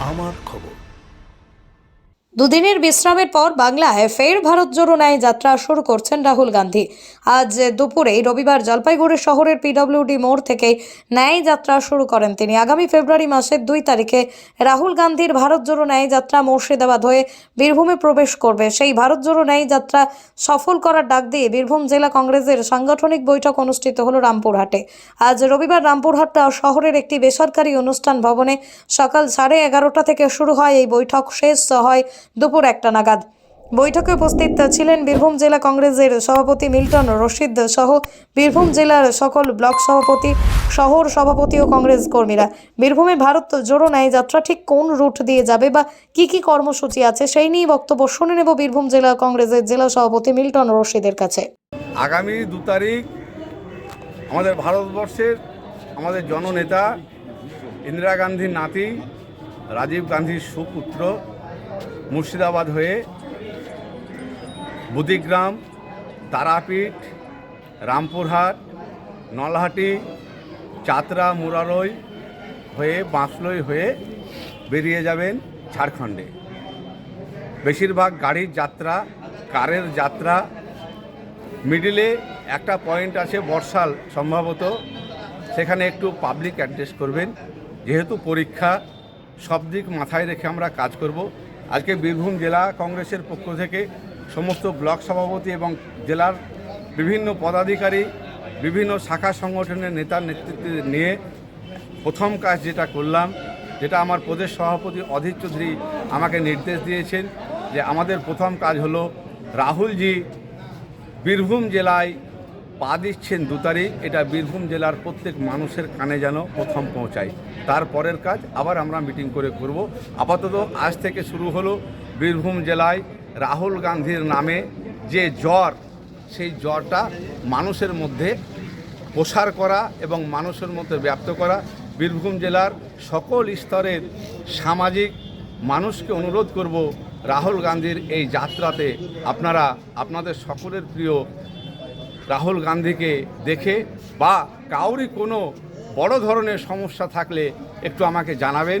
আমার খবর। দুদিনের বিশ্রামের পর বাংলায় ফের ভারত জোড়ো ন্যায় যাত্রা শুরু করছেন রাহুল গান্ধী। আজ দুপুরে রবিবার জলপাইগুড়ি শহরের পিডব্লিউডি মোড় থেকে ন্যায় যাত্রা শুরু করেন তিনি। আগামী ফেব্রুয়ারি মাসের দুই তারিখে রাহুল গান্ধীর ভারত জোড়ো ন্যায় যাত্রা মুর্শিদাবাদ হয়ে বীরভূমে প্রবেশ করবে। সেই ভারত জোড়ো ন্যায় যাত্রা সফল করার ডাক দিয়ে বীরভূম জেলা কংগ্রেসের সাংগঠনিক বৈঠক অনুষ্ঠিত হলো রামপুরহাটে। আজ রবিবার রামপুরহাট শহরের একটি বেসরকারি অনুষ্ঠান ভবনে সকাল সাড়ে এগারোটা থেকে শুরু হয়। এই বৈঠক শেষ হয় দুপুর একটা নাগাদ। বৈঠকে উপস্থিত ছিলেন বীরভূম জেলা কংগ্রেসের সভাপতি মিল্টন রশিদ সহ বীরভূম জেলার সকল ব্লক সভাপতি, শহর সভাপতি ও কংগ্রেস কর্মীরা। বীরভূমে ভারত জোড়ো ন্যায় যাত্রা ঠিক কোন রুট দিয়ে যাবে বা কি কি কর্মসূচি আছে সেই নিয়ে বক্তব্য শুনে নেব বীরভূম জেলা কংগ্রেসের জেলা সভাপতি মিল্টন রশিদের কাছে। আগামী দু তারিখ আমাদের ভারতবর্ষের আমাদের জননেতা ইন্দিরা গান্ধীর নাতি, রাজীব গান্ধীর সুপুত্র মুর্শিদাবাদ হয়ে বুদিগ্রাম তারাপীঠ, রামপুরহাট, নলহাটি, চাতরা, মুরারই হয়ে বাঁশলই হয়ে বেরিয়ে যাবেন ঝাড়খণ্ডে। বেশিরভাগ গাড়ির যাত্রা, কারের যাত্রা। মিডিলে একটা পয়েন্ট আছে বর্ষাল সম্ভবত, সেখানে একটু পাবলিক অ্যাড্রেস করবেন। যেহেতু পরীক্ষা, সব দিক মাথায় রেখে আমরা কাজ করব। আজকে বীরভূম জেলা কংগ্রেসের পক্ষ থেকে সমস্ত ব্লক সভাপতি এবং জেলার বিভিন্ন পদাধিকারী, বিভিন্ন শাখা সংগঠনের নেতার নেতৃত্বে নিয়ে প্রথম কাজ যেটা করলাম, যেটা আমার প্রদেশ সভাপতি অধীর চৌধুরী আমাকে নির্দেশ দিয়েছেন যে আমাদের প্রথম কাজ হলো রাহুলজি বীরভূম জেলায় পা দিচ্ছেন দু তারিখ এটা বীরভূম জেলার প্রত্যেক মানুষের কানে যেন প্রথম পৌঁছায়। তারপরের কাজ, আবার আমরা মিটিং করে করব আপাতত আজ থেকে শুরু হলো বীরভূম জেলায় রাহুল গান্ধীর নামে যে জ্বর, সেই জ্বরটা মানুষের মধ্যে প্রসার করা এবং মানুষের মধ্যে ব্যপ্ত করা। বীরভূম জেলার সকল স্তরের সামাজিক মানুষকে অনুরোধ করব রাহুল গান্ধীর এই যাত্রাতে। আপনারা, আপনাদের সকলের প্রিয় রাহুল গান্ধীকে দেখে বা কাউরি কোনো বড় ধরনের সমস্যা থাকলে একটু আমাকে জানাবেন।